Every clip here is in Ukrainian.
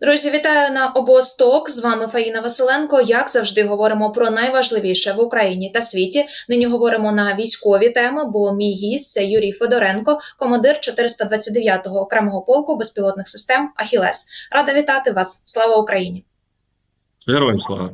Друзі, вітаю на обосток. З вами Фаїна Василенко. Як завжди, говоримо про найважливіше в Україні та світі. Нині говоримо на військові теми, бо мій гість це Юрій Федоренко, командир 429-го окремого полку безпілотних систем Ахілес. Рада вітати вас. Слава Україні! Героям слава.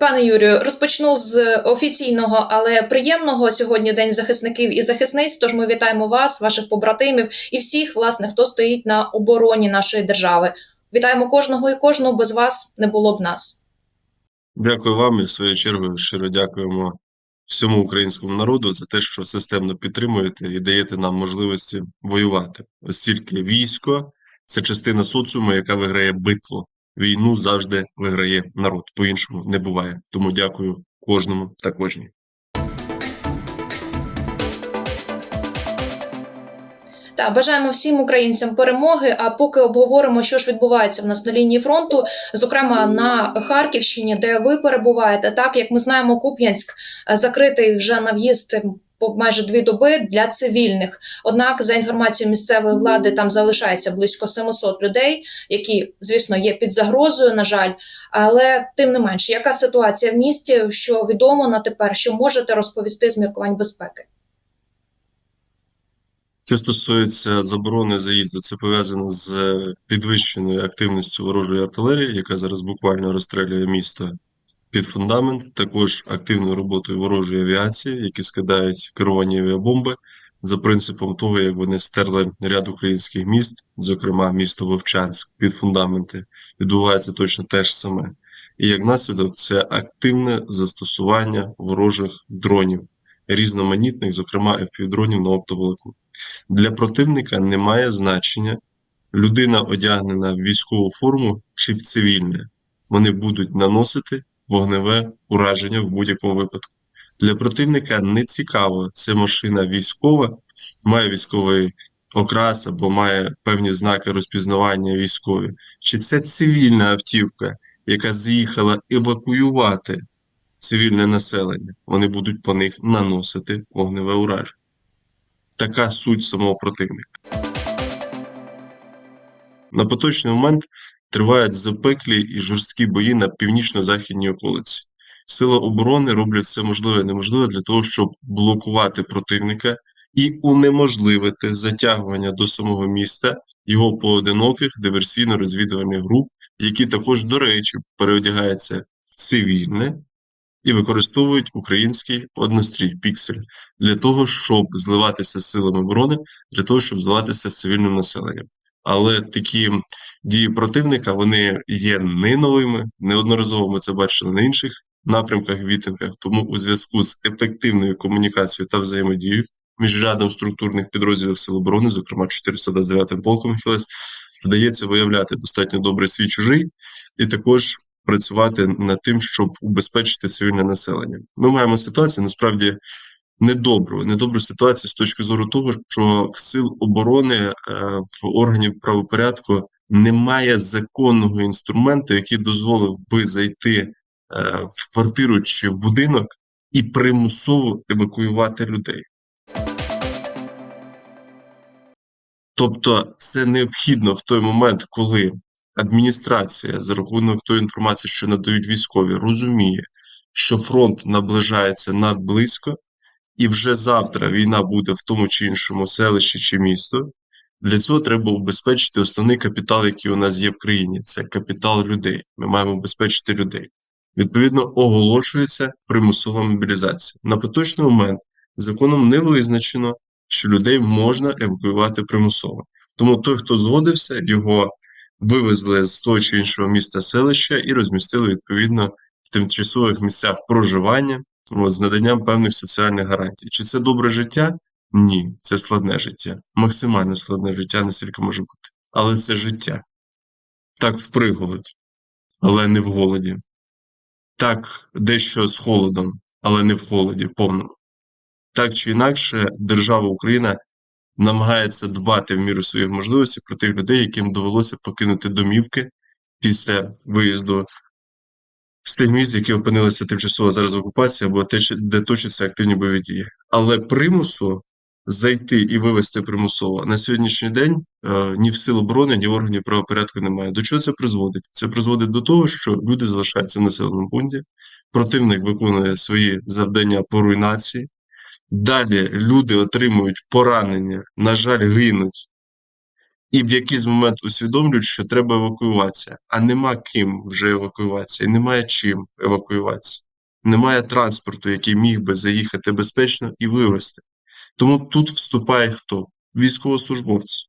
Пане Юрію, розпочну з офіційного, але приємного сьогодні День захисників і захисниць. Тож ми вітаємо вас, ваших побратимів і всіх, власне, хто стоїть на обороні нашої держави. Вітаємо кожного і кожного. Без вас не було б нас. Дякую вам і в свою чергу щиро дякуємо всьому українському народу за те, що системно підтримуєте і даєте нам можливості воювати. Оскільки військо це частина соціуму, яка виграє битву. Війну завжди виграє народ. По-іншому не буває. Тому дякую кожному та кожній. Та бажаємо всім українцям перемоги. А поки обговоримо, що ж відбувається в нас на лінії фронту, зокрема на Харківщині, де ви перебуваєте, так як ми знаємо, Куп'янськ е, закритий вже на в'їзд. Майже дві доби для цивільних. Однак, за інформацією місцевої влади, там залишається близько 700 людей, які, звісно, є під загрозою. На жаль, але тим не менш, яка ситуація в місті, що відомо на тепер, що можете розповісти з міркувань безпеки? Це стосується заборони заїзду. Це пов'язано з підвищеною активністю ворожої артилерії, яка зараз буквально розстрілює місто під фундамент, також активною роботою ворожої авіації, які скидають керовані авіабомби за принципом того, як вони стерли ряд українських міст, зокрема місто Вовчанськ, під фундаменти. Відбувається точно те ж саме. І як наслідок, це активне застосування ворожих дронів, різноманітних, зокрема FPV-дронів на оптоволокні. Для противника немає значення людина одягнена в військову форму чи в цивільне. Вони будуть наносити вогневе ураження в будь-якому випадку. Для противника не цікаво, це машина військова, має військовий окрас або має певні знаки розпізнавання військові. Чи це цивільна автівка, яка з'їхала евакуювати цивільне населення? Вони будуть по них наносити вогневе ураження. Така суть самого противника. На поточний момент тривають запеклі і жорсткі бої на північно-західній околиці. Сили оборони роблять все можливе і неможливе для того, щоб блокувати противника і унеможливити затягування до самого міста його поодиноких диверсійно-розвідувальних груп, які також, до речі, переодягаються в цивільне і використовують український однострій піксель для того, щоб зливатися з силами оборони, для того, щоб зливатися з цивільним населенням. Але такі дії противника вони є не новими. Неодноразово ми це бачили на інших напрямках, вітинках. Тому у зв'язку з ефективною комунікацією та взаємодією між рядом структурних підрозділів Сил оборони, зокрема 429 полком ХЛС, вдається виявляти достатньо добре свій чужий і також працювати над тим, щоб убезпечити цивільне населення. Ми маємо ситуацію насправді недобру, недобру ситуацію з точки зору того, що в сил оборони е, в органів правопорядку немає законного інструменту, який дозволив би зайти е, в квартиру чи в будинок і примусово евакуювати людей. Тобто це необхідно в той момент, коли адміністрація за рахунок тої інформації, що надають військові, розуміє, що фронт наближається надблизько, і вже завтра війна буде в тому чи іншому селищі чи місто. Для цього треба убезпечити основний капітал, який у нас є в країні. Це капітал людей. Ми маємо убезпечити людей. Відповідно, оголошується примусова мобілізація. На поточний момент законом не визначено, що людей можна евакуювати примусово. Тому той, хто згодився, його вивезли з того чи іншого міста селища і розмістили відповідно в тимчасових місцях проживання от, з наданням певних соціальних гарантій. Чи це добре життя? Ні, це складне життя, максимально складне життя, наскільки може бути. Але це життя. Так в приголоді, але не в голоді. Так, дещо з холодом, але не в холоді повному. Так чи інакше, держава Україна намагається дбати в міру своїх можливостей про тих людей, яким довелося покинути домівки після виїзду з тих місць, які опинилися тимчасово зараз в окупації, або те, де точаться активні бойові дії. Але примусу зайти і вивести примусово на сьогоднішній день е, ні в сил оборони, ні в органів правопорядку немає. До чого це призводить? Це призводить до того, що люди залишаються в населеному пункті, противник виконує свої завдання по руйнації. Далі люди отримують поранення, на жаль, гинуть. І в якийсь момент усвідомлюють, що треба евакуюватися, а нема ким вже евакуюватися, і немає чим евакуюватися. Немає транспорту, який міг би заїхати безпечно і вивезти. Тому тут вступає хто? Військовослужбовці.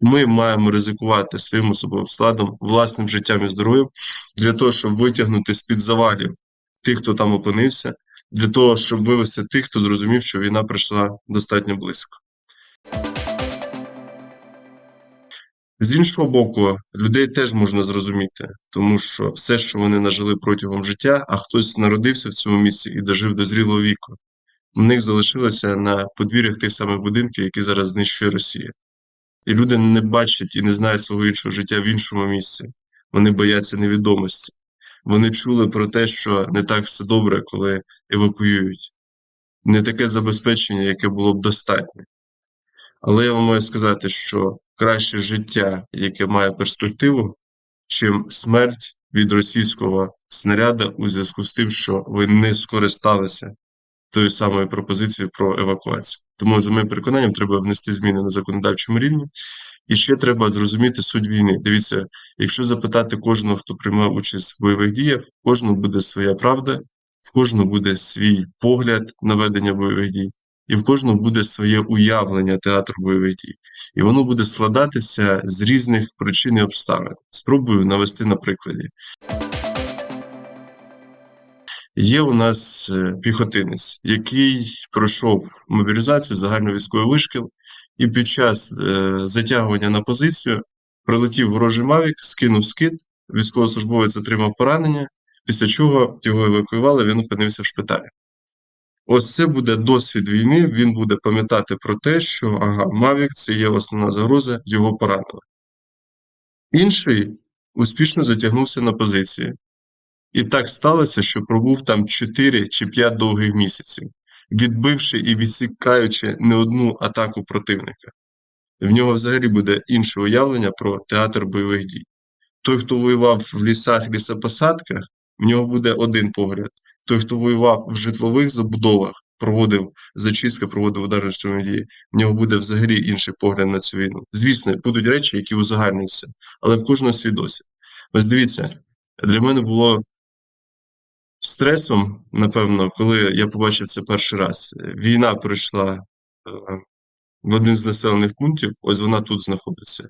Ми маємо ризикувати своїм особовим складом, власним життям і здоров'ям для того, щоб витягнути з-під завалів тих, хто там опинився, для того, щоб вивести тих, хто зрозумів, що війна прийшла достатньо близько. З іншого боку, людей теж можна зрозуміти, тому що все, що вони нажили протягом життя, а хтось народився в цьому місці і дожив до зрілого віку, в них залишилося на подвір'ях тих самих будинків, які зараз знищує Росія. І люди не бачать і не знають свого іншого життя в іншому місці. Вони бояться невідомості. Вони чули про те, що не так все добре, коли евакуюють, не таке забезпечення, яке було б достатнє. Але я вам маю сказати, що краще життя, яке має перспективу, чим смерть від російського снаряда у зв'язку з тим, що ви не скористалися тою самою пропозицією про евакуацію. Тому, за моїм переконанням, треба внести зміни на законодавчому рівні. І ще треба зрозуміти суть війни. Дивіться, якщо запитати кожного, хто приймав участь в бойових діях, кожного буде своя правда, в кожного буде свій погляд на ведення бойових дій, і в кожного буде своє уявлення театру бойових дій. І воно буде складатися з різних причин і обставин. Спробую навести на прикладі. Є у нас е, піхотинець, який пройшов мобілізацію загальновійськовий вишкіл, і під час е, затягування на позицію прилетів ворожий мавік, скинув скид, військовослужбовець отримав поранення, після чого його евакуювали, він опинився в шпиталі. Ось це буде досвід війни. Він буде пам'ятати про те, що ага, Мавік це є основна загроза, його поранили. Інший успішно затягнувся на позиції. І так сталося, що пробув там 4 чи 5 довгих місяців, відбивши і відсікаючи не одну атаку противника. В нього взагалі буде інше уявлення про театр бойових дій. Той, хто воював в лісах, лісопосадках, в нього буде один погляд. Той, хто воював в житлових забудовах, проводив зачистки, проводив ударні штурмові дії, в нього буде взагалі інший погляд на цю війну. Звісно, будуть речі, які узагальнюються, але в кожного свій досвід. Ось дивіться, для мене було стресом, напевно, коли я побачив це перший раз. Війна прийшла е, в один з населених пунктів, ось вона тут знаходиться.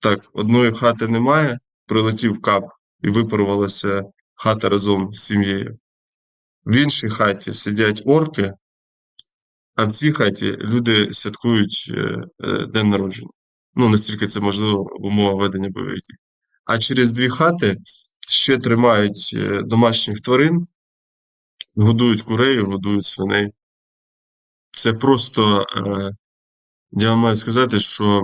Так, одної хати немає, прилетів кап і випарувалася хата разом з сім'єю. В іншій хаті сидять орки, а в цій хаті люди святкують е, е, день народження. Ну, настільки це можливо в умовах ведення бойових дій. А через дві хати ще тримають е, домашніх тварин, годують курей, годують свиней. Це просто, я вам маю сказати, що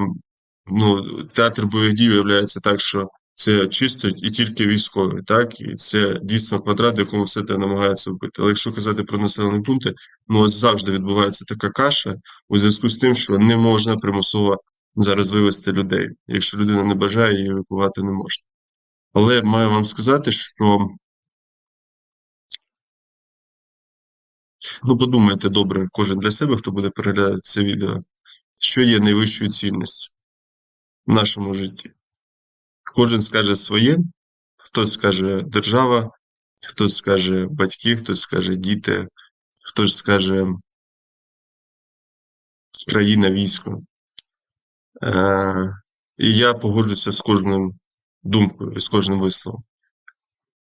ну, театр бойових дій виявляється так, що це чисто і тільки військові, так? І це дійсно квадрат, якому все те намагається вбити. Але якщо казати про населені пункти, ну завжди відбувається така каша у зв'язку з тим, що не можна примусово зараз вивезти людей. Якщо людина не бажає, її евакувати не можна. Але маю вам сказати, що ну подумайте добре, кожен для себе, хто буде переглядати це відео, що є найвищою цінністю в нашому житті. Кожен скаже своє, хтось скаже держава, хтось скаже батьки, хтось скаже діти, хтось скаже країна, військо. Е, і я погоджуся з кожним думкою з кожним висловом.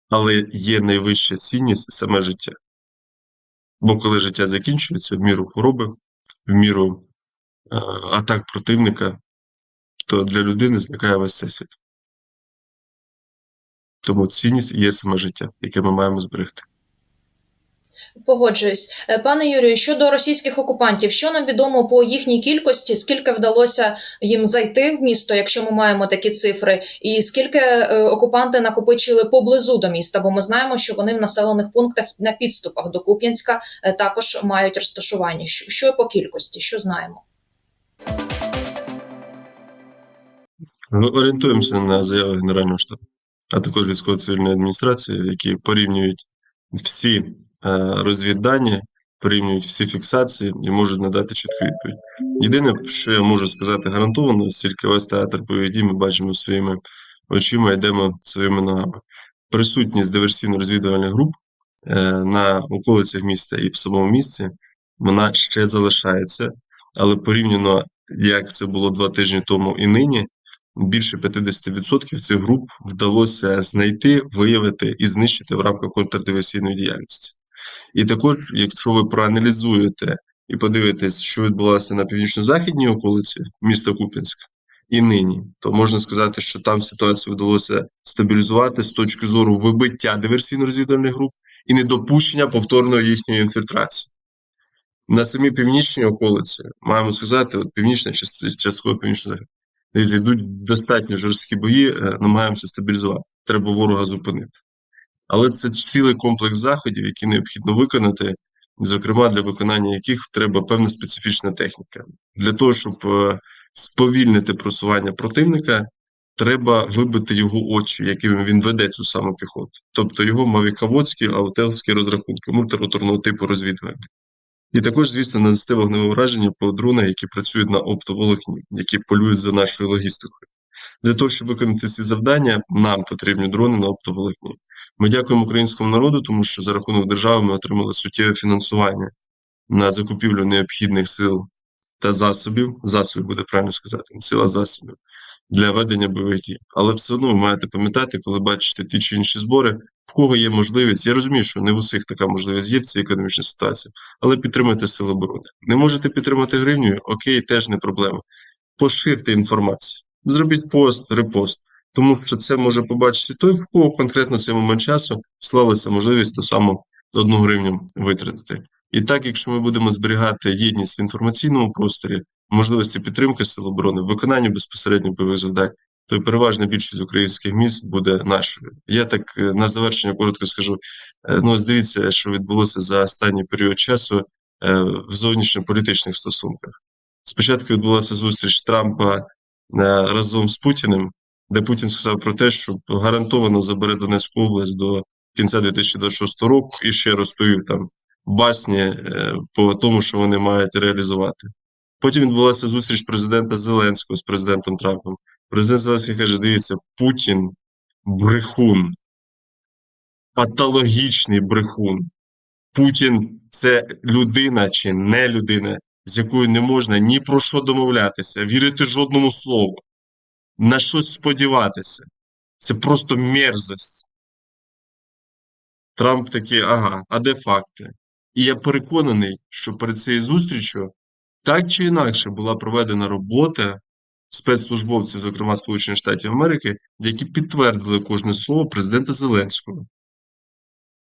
Але є найвища цінність саме життя. Бо коли життя закінчується в міру хвороби, в міру е, атак противника, то для людини зникає весь цей світ. Тому цінність є саме життя, яке ми маємо зберегти. Погоджуюсь, Е, пане Юрію. Щодо російських окупантів, що нам відомо по їхній кількості? Скільки вдалося їм зайти в місто, якщо ми маємо такі цифри, і скільки е, окупанти накопичили поблизу до міста? Бо ми знаємо, що вони в населених пунктах на підступах до Куп'янська е, також мають розташування. Що, що по кількості? Що знаємо? Ми орієнтуємося на заяви Генерального штабу, а також військово-цивільної адміністрації, які порівнюють всі е, розвіддані, порівнюють всі фіксації і можуть надати чітку відповідь. Єдине, що я можу сказати гарантовано, оскільки весь театр дій ми бачимо своїми очима, йдемо своїми ногами. Присутність диверсійно-розвідувальних груп е, на околицях міста і в самому місті, вона ще залишається, але порівняно, як це було два тижні тому і нині, більше 50% цих груп вдалося знайти, виявити і знищити в рамках контрдиверсійної діяльності. І також, якщо ви проаналізуєте і подивитесь, що відбулося на північно-західній околиці міста Куп'янська і нині, то можна сказати, що там ситуацію вдалося стабілізувати з точки зору вибиття диверсійно-розвідувальних груп і недопущення повторної їхньої інфільтрації. На самій північній околиці маємо сказати, от північна част- частково північна захід. Дивіться, Йдуть достатньо жорсткі бої, е, намагаємося стабілізувати. Треба ворога зупинити. Але це цілий комплекс заходів, які необхідно виконати, зокрема для виконання яких треба певна специфічна техніка. Для того, щоб е, сповільнити просування противника, треба вибити його очі, якими він веде цю саму піхоту. Тобто його мавіководські, аутелські розрахунки, мультироторного типу розвідування. І також, звісно, нанести вогневе враження по дронах, які працюють на оптоволокні, які полюють за нашою логістикою. Для того, щоб виконати ці завдання, нам потрібні дрони на оптоволокні. Ми дякуємо українському народу, тому що за рахунок держави ми отримали суттєве фінансування на закупівлю необхідних сил та засобів. Засобів буде правильно сказати, не сила засобів для ведення бойових дій. Але все одно ви маєте пам'ятати, коли бачите ті чи інші збори, в кого є можливість. Я розумію, що не в усіх така можливість є в цій економічній ситуації, але підтримайте сили оборони. Не можете підтримати гривнею? Окей, теж не проблема. Поширте інформацію. Зробіть пост, репост. Тому що це може побачити той, в кого конкретно цей момент часу склалася можливість ту саму за одну гривню витратити. І так, якщо ми будемо зберігати єдність в інформаційному просторі, можливості підтримки сил оборони, виконання безпосередньо бойових завдань, то переважна більшість українських міст буде нашою. Я так е, на завершення коротко скажу: е, ну, ось дивіться, що відбулося за останній період часу е, в зовнішньополітичних стосунках. Спочатку відбулася зустріч Трампа разом з Путіним, де Путін сказав про те, що гарантовано забере Донецьку область до кінця 2026 року і ще розповів там басні по тому, що вони мають реалізувати. Потім відбулася зустріч президента Зеленського з президентом Трампом. Президент Зеленський каже: дивіться, Путін брехун, патологічний брехун. Путін це людина чи не людина, з якою не можна ні про що домовлятися, вірити жодному слову, на щось сподіватися. Це просто мерзость. Трамп такий, ага, а де факти? І я переконаний, що перед цією зустрічю так чи інакше була проведена робота спецслужбовців, зокрема Сполучених Штатів Америки, які підтвердили кожне слово президента Зеленського.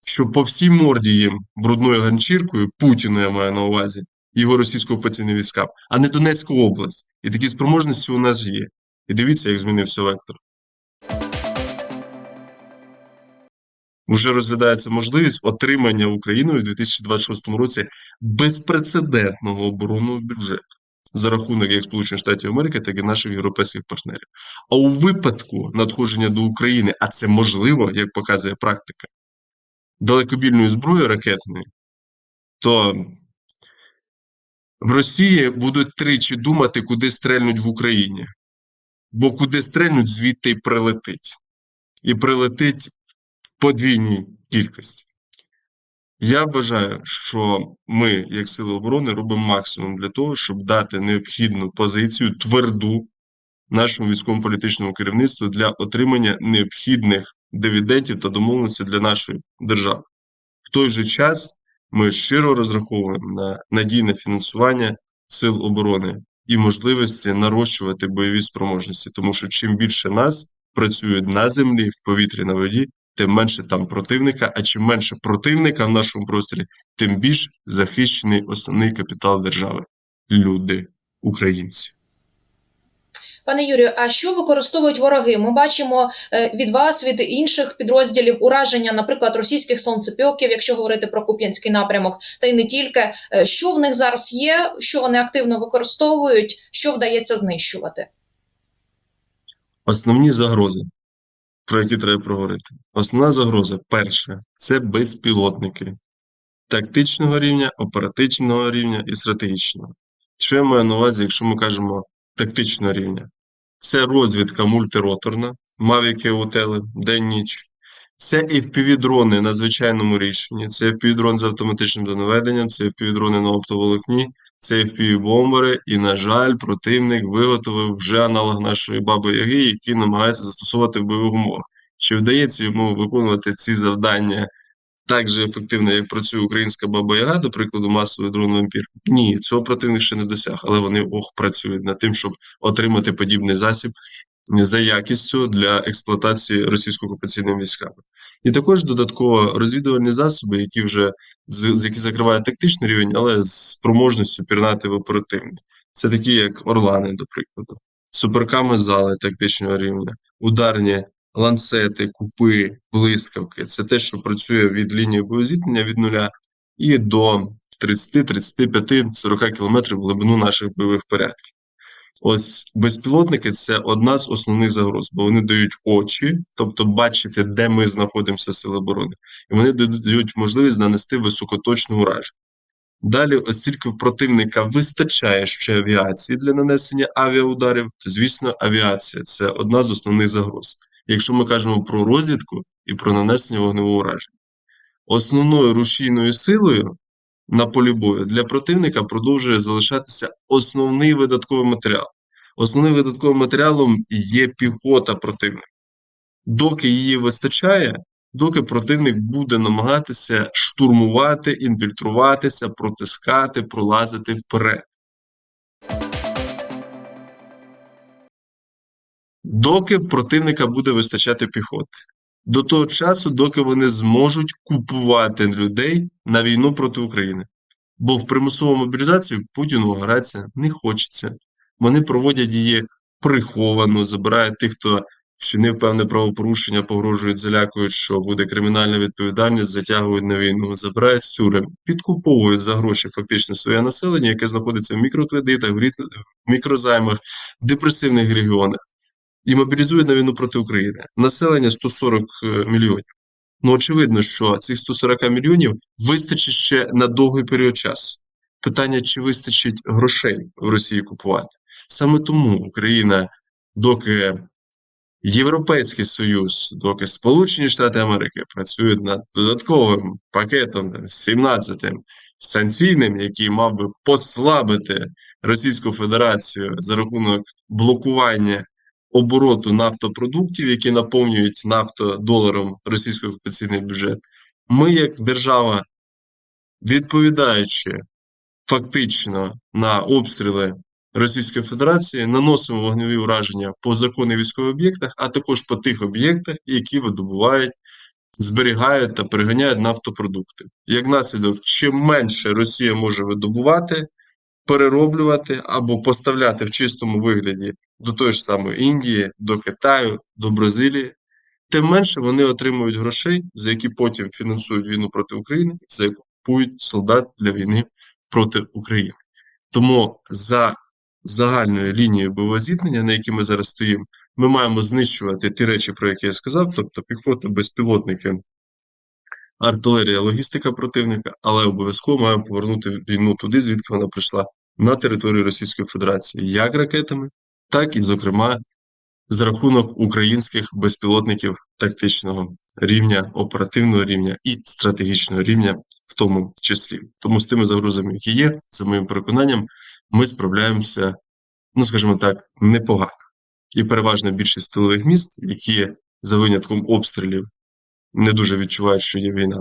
Що по всій морді їм брудною ганчіркою, Путіну я маю на увазі, його російсько-окупаційним військам, а не Донецька область. І такі спроможності у нас є. І дивіться, як змінився вектор. Уже розглядається можливість отримання Україною у 2026 році безпрецедентного оборонного бюджету за рахунок як Сполучених Штатів Америки, так і наших європейських партнерів. А у випадку надходження до України, а це можливо, як показує практика, далекобільної зброї ракетної, то в Росії будуть тричі думати, куди стрельнуть в Україні. Бо куди стрельнуть, звідти й прилетить. І прилетить в подвійній кількості. Я вважаю, що ми, як Сили оборони, робимо максимум для того, щоб дати необхідну позицію, тверду нашому військово-політичному керівництву для отримання необхідних дивідендів та домовленостей для нашої держави. В той же час ми щиро розраховуємо на надійне фінансування сил оборони і можливості нарощувати бойові спроможності, тому що чим більше нас працюють на землі, в повітрі, на воді, тим менше там противника. А чим менше противника в нашому просторі, тим більш захищений основний капітал держави люди, українці. Пане Юрію, а що використовують вороги? Ми бачимо е, від вас, від інших підрозділів ураження, наприклад, російських сонцепьоків, якщо говорити про Куп'янський напрямок, та й не тільки. Е, Що в них зараз є, що вони активно використовують, що вдається знищувати? Основні загрози, про які треба проговорити. Основна загроза перша це безпілотники тактичного рівня, оперативного рівня і стратегічного. Що я маю на увазі, якщо ми кажемо тактичного рівня? Це розвідка мультироторна, мавіки утели, день-ніч. Це FPV-дрони на звичайному рішенні, це FPV-дрон з автоматичним донаведенням, це FPV-дрони на оптоволокні, це FPV-бомбери, і, на жаль, противник виготовив вже аналог нашої баби Яги, які намагаються застосувати в бойових умовах. Чи вдається йому виконувати ці завдання так же ефективно, як працює українська баба Яга, до прикладу, масовий дрон вампір? Ні, цього противник ще не досяг, але вони ох працюють над тим, щоб отримати подібний засіб за якістю для експлуатації російсько-окупаційними військами. І також додатково розвідувальні засоби, які вже які закривають тактичний рівень, але з спроможністю пірнати в оперативний. Це такі, як Орлани, до прикладу, суперками зали тактичного рівня, ударні ланцети, купи, блискавки. Це те, що працює від лінії боєзіткнення від нуля і до 30, 35, 40 кілометрів в глибину наших бойових порядків. Ось безпілотники це одна з основних загроз, бо вони дають очі, тобто бачити, де ми знаходимося сили оборони, і вони дають можливість нанести високоточне ураження. Далі, оскільки в противника вистачає ще авіації для нанесення авіаударів, то звісно, авіація це одна з основних загроз. Якщо ми кажемо про розвідку і про нанесення вогневого ураження, основною рушійною силою на полі бою для противника продовжує залишатися основний видатковий матеріал. Основним видатковим матеріалом є піхота противника. Доки її вистачає, доки противник буде намагатися штурмувати, інфільтруватися, протискати, пролазити вперед. Доки противника буде вистачати піхоти. До того часу, доки вони зможуть купувати людей на війну проти України. Бо в примусову мобілізацію Путіну гратися не хочеться. Вони проводять її приховано, забирають тих, хто вчинив певне правопорушення, погрожують, залякують, що буде кримінальна відповідальність, затягують на війну, забирають з тюрем, підкуповують за гроші фактично своє населення, яке знаходиться в мікрокредитах, в мікрозаймах, в депресивних регіонах, і мобілізують на війну проти України. Населення 140 е, мільйонів. Ну, очевидно, що цих 140 мільйонів вистачить ще на довгий період часу. Питання, чи вистачить грошей в Росії купувати. Саме тому Україна, доки Європейський Союз, доки Сполучені Штати Америки працюють над додатковим пакетом там, 17-м санкційним, який мав би послабити Російську Федерацію за рахунок блокування обороту нафтопродуктів, які наповнюють нафтодоларом російський окупаційний бюджет, ми, як держава, відповідаючи фактично на обстріли Російської Федерації, наносимо вогневі ураження по законних військових об'єктах, а також по тих об'єктах, які видобувають, зберігають та переганяють нафтопродукти. Як наслідок, чим менше Росія може видобувати, перероблювати або поставляти в чистому вигляді до тої ж самої Індії, до Китаю, до Бразилії, тим менше вони отримують грошей, за які потім фінансують війну проти України, за які купують солдат для війни проти України. Тому за загальною лінією бойового зіткнення, на якій ми зараз стоїмо, ми маємо знищувати ті речі, про які я сказав, тобто піхота, безпілотники, артилерія, логістика противника, але обов'язково маємо повернути війну туди, звідки вона прийшла, на територію Російської Федерації, як ракетами, так і, зокрема, за рахунок українських безпілотників тактичного рівня, оперативного рівня і стратегічного рівня, в тому числі. Тому з тими загрозами, які є, за моїм переконанням, ми справляємося, ну скажімо так, непогано. І переважна більшість тилових міст, які за винятком обстрілів не дуже відчувають, що є війна.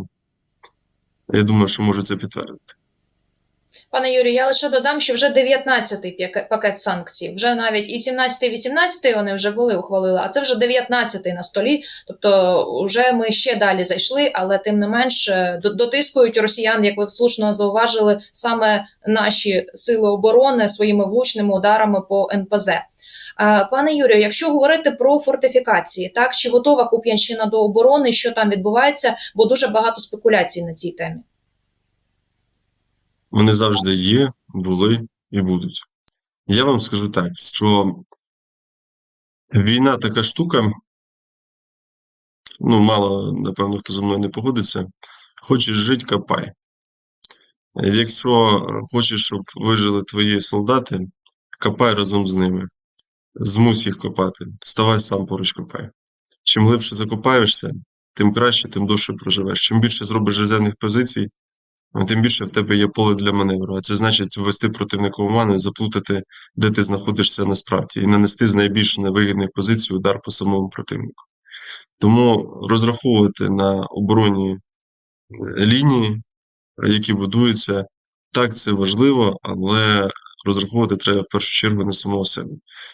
Я думаю, що можу це підтвердити. Пане Юрію, я лише додам, що вже 19-й пакет санкцій. Вже навіть і 17-й, 18-й вони вже були, ухвалили, а це вже 19-й на столі. Тобто, вже ми ще далі зайшли, але тим не менш е, дотискують росіян, як ви слушно зауважили, саме наші сили оборони своїми влучними ударами по НПЗ. Е, Пане Юрію, якщо говорити про фортифікації, так чи готова Куп'янщина до оборони, що там відбувається, бо дуже багато спекуляцій на цій темі. Вони завжди є, були і будуть. Я вам скажу так, що війна така штука, ну, мало, напевно, хто зі мною не погодиться. Хочеш жити, копай. Якщо хочеш, щоб вижили твої солдати, копай разом з ними. Змусь їх копати. Ставай сам поруч копай. Чим глибше закопаєшся, тим краще, тим довше проживеш. Чим більше зробиш резервних позицій, тим більше в тебе є поле для маневру. А це значить ввести противника в оману і заплутати, де ти знаходишся насправді, і нанести з найбільш невигідних позицій удар по самому противнику. Тому розраховувати на оборонні лінії, які будуються, так, це важливо, але розраховувати треба в першу чергу на самого себе.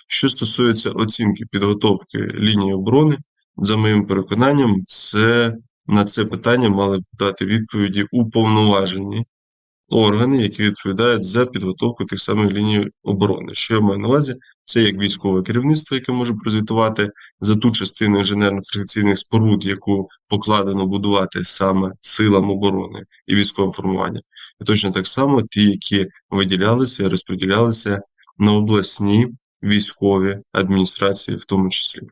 Що стосується оцінки підготовки лінії оборони, за моїм переконанням, це на це питання мали б дати відповіді уповноважені органи, які відповідають за підготовку тих самих ліній оборони. Що я маю на увазі? Це як військове керівництво, яке може прозвітувати за ту частину інженерно-фрикційних споруд, яку покладено будувати саме силам оборони і військовим формуванням. І точно так само ті, які виділялися і розподілялися на обласні військові адміністрації, в тому числі.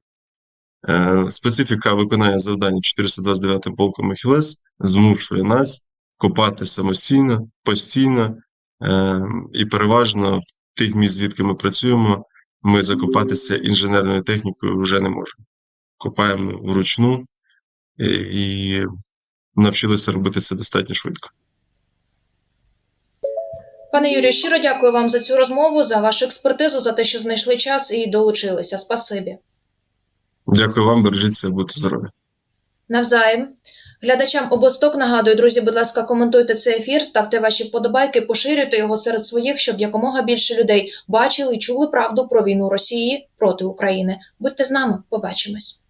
Е, Специфіка виконання завдань 429 полком Ахілес змушує нас копати самостійно, постійно е, і переважно в тих місць, звідки ми працюємо, ми закопатися інженерною технікою вже не можемо. Копаємо вручну і, і навчилися робити це достатньо швидко. Пане Юрію, щиро дякую вам за цю розмову, за вашу експертизу, за те, що знайшли час і долучилися. Спасибі. Дякую вам, бережіться, будьте здорові. Навзаєм. Глядачам обосток нагадую, друзі, будь ласка, коментуйте цей ефір, ставте ваші вподобайки, поширюйте його серед своїх, щоб якомога більше людей бачили і чули правду про війну Росії проти України. Будьте з нами, побачимось.